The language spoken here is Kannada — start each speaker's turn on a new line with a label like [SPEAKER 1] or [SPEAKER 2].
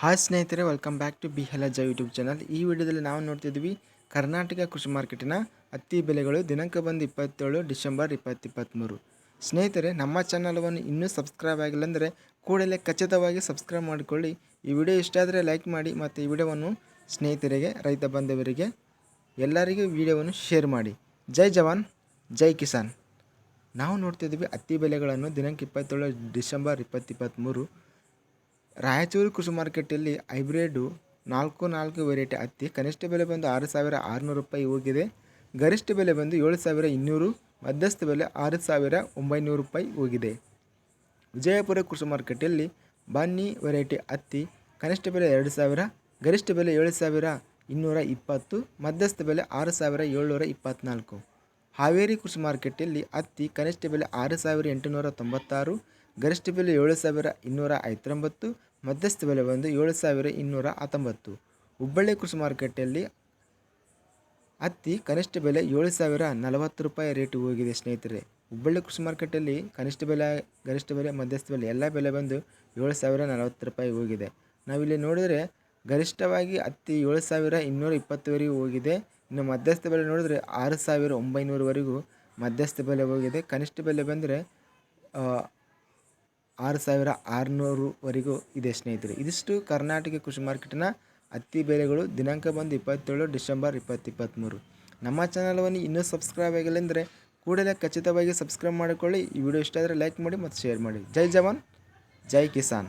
[SPEAKER 1] ಹಾಯ್ ಸ್ನೇಹಿತರೆ ವೆಲ್ಕಮ್ ಬ್ಯಾಕ್ ಟು ಬಿ ಹೆಲಜ ಯೂಟ್ಯೂಬ್ ಚಾನಲ್ ಈ ವಿಡಿಯೋದಲ್ಲಿ ನಾವು ನೋಡ್ತಿದ್ವಿ ಕರ್ನಾಟಕ ಕೃಷಿ ಮಾರ್ಕೆಟಿನ ಹತ್ತಿ ಬೆಲೆಗಳು ದಿನಾಂಕ ಬಂದು ಇಪ್ಪತ್ತೇಳು ಡಿಸೆಂಬರ್ ಇಪ್ಪತ್ತಿಪ್ಪತ್ತ್ಮೂರು ಸ್ನೇಹಿತರೆ, ನಮ್ಮ ಚಾನಲವನ್ನು ಇನ್ನೂ ಸಬ್ಸ್ಕ್ರೈಬ್ ಆಗಿಲ್ಲ ಅಂದರೆ ಕೂಡಲೇ ಖಚಿತವಾಗಿ ಸಬ್ಸ್ಕ್ರೈಬ್ ಮಾಡಿಕೊಳ್ಳಿ. ಈ ವಿಡಿಯೋ ಇಷ್ಟ ಆದರೆ ಲೈಕ್ ಮಾಡಿ ಮತ್ತು ಈ ವಿಡಿಯೋವನ್ನು ಸ್ನೇಹಿತರಿಗೆ, ರೈತ ಬಾಂಧವರಿಗೆ, ಎಲ್ಲರಿಗೂ ವಿಡಿಯೋವನ್ನು ಶೇರ್ ಮಾಡಿ. ಜೈ ಜವಾನ್, ಜೈ ಕಿಸಾನ್. ನಾವು ನೋಡ್ತಿದ್ವಿ ಹತ್ತಿ ಬೆಲೆಗಳನ್ನು ದಿನಾಂಕ ಇಪ್ಪತ್ತೇಳು ಡಿಸೆಂಬರ್ ಇಪ್ಪತ್ತಿಪ್ಪತ್ತ್ಮೂರು ರಾಯಚೂರು ಕೃಷಿ ಮಾರ್ಕೆಟಲ್ಲಿ ಹೈಬ್ರಿಡು ನಾಲ್ಕು ನಾಲ್ಕು ವೆರೈಟಿ ಹತ್ತಿ ಕನಿಷ್ಠ ಬೆಲೆ ಬಂದು ಆರು ಸಾವಿರ ಆರುನೂರು ರೂಪಾಯಿ ಹೋಗಿದೆ. ಗರಿಷ್ಠ ಬೆಲೆ ಬಂದು ಏಳು ಸಾವಿರ ಇನ್ನೂರು, ಮಧ್ಯಸ್ಥ ಬೆಲೆ ಆರು ಸಾವಿರ ಒಂಬೈನೂರು ರೂಪಾಯಿ ಹೋಗಿದೆ. ವಿಜಯಪುರ ಕೃಷಿ ಮಾರ್ಕೆಟಲ್ಲಿ ಬನ್ನಿ ವೆರೈಟಿ ಹತ್ತಿ ಕನಿಷ್ಠ ಬೆಲೆ ಎರಡು ಸಾವಿರ, ಗರಿಷ್ಠ ಬೆಲೆ ಏಳು ಸಾವಿರ ಇನ್ನೂರ ಇಪ್ಪತ್ತು, ಮಧ್ಯಸ್ಥ ಬೆಲೆ ಆರು ಸಾವಿರ ಏಳ್ನೂರ ಇಪ್ಪತ್ತ್ನಾಲ್ಕು ಹಾವೇರಿ ಕೃಷಿ ಮಾರ್ಕೆಟಲ್ಲಿ ಹತ್ತಿ ಕನಿಷ್ಠ ಬೆಲೆ ಆರು ಸಾವಿರ ಎಂಟುನೂರ ತೊಂಬತ್ತಾರು ಗರಿಷ್ಠ ಬೆಲೆ ಏಳು ಸಾವಿರ ಇನ್ನೂರ ಐವತ್ತೊಂಬತ್ತು, ಮಧ್ಯಸ್ಥ ಬೆಲೆ ಬಂದು ಏಳು ಸಾವಿರ ಇನ್ನೂರ ಹತ್ತೊಂಬತ್ತು. ಹುಬ್ಬಳ್ಳಿ ಕೃಷಿ ಮಾರ್ಕೆಟಲ್ಲಿ ಹತ್ತಿ ಕನಿಷ್ಠ ಬೆಲೆ ಏಳು ಸಾವಿರ ನಲವತ್ತು ರೂಪಾಯಿ ರೇಟಿಗೆ ಹೋಗಿದೆ ಸ್ನೇಹಿತರೆ. ಹುಬ್ಬಳ್ಳಿ ಕೃಷಿ ಮಾರ್ಕೆಟಲ್ಲಿ ಕನಿಷ್ಠ ಬೆಲೆ, ಗರಿಷ್ಠ ಬೆಲೆ, ಮಧ್ಯಸ್ಥ ಬೆಲೆ ಎಲ್ಲ ಬೆಲೆ ಬಂದು ಏಳು ಸಾವಿರ ನಲವತ್ತು ರೂಪಾಯಿ ಹೋಗಿದೆ. ನಾವಿಲ್ಲಿ ನೋಡಿದರೆ ಗರಿಷ್ಠವಾಗಿ ಹತ್ತಿ ಏಳು ಸಾವಿರ ಇನ್ನೂರ ಇಪ್ಪತ್ತುವರೆಗೂ ಹೋಗಿದೆ. ಇನ್ನು ಮಧ್ಯಸ್ಥ ಬೆಲೆ ನೋಡಿದ್ರೆ ಆರು ಸಾವಿರ ಒಂಬೈನೂರವರೆಗೂ ಮಧ್ಯಸ್ಥ ಬೆಲೆ ಹೋಗಿದೆ. ಕನಿಷ್ಠ ಬೆಲೆ ಬಂದರೆ ಆರು ಸಾವಿರ ಆರುನೂರುವರೆಗೂ ಇದೆ ಸ್ನೇಹಿತರೆ. ಇದಿಷ್ಟು ಕರ್ನಾಟಕ ಕೃಷಿ ಮಾರ್ಕೆಟಿನ ಹತ್ತಿ ಬೆಲೆಗಳು. ದಿನಾಂಕ ಬಂದು ಇಪ್ಪತ್ತೇಳು ಡಿಸೆಂಬರ್ ಇಪ್ಪತ್ತಿಪ್ಪತ್ತ್ಮೂರು ನಮ್ಮ ಚಾನಲವನ್ನು ಇನ್ನೂ ಸಬ್ಸ್ಕ್ರೈಬ್ ಆಗಿಲ್ಲ ಅಂದರೆ ಕೂಡಲೇ ಖಚಿತವಾಗಿ ಸಬ್ಸ್ಕ್ರೈಬ್ ಮಾಡಿಕೊಳ್ಳಿ. ಈ ವಿಡಿಯೋ ಇಷ್ಟ ಆದರೆ ಲೈಕ್ ಮಾಡಿ ಮತ್ತು ಶೇರ್ ಮಾಡಿ. ಜೈ ಜವಾನ್, ಜೈ ಕಿಸಾನ್.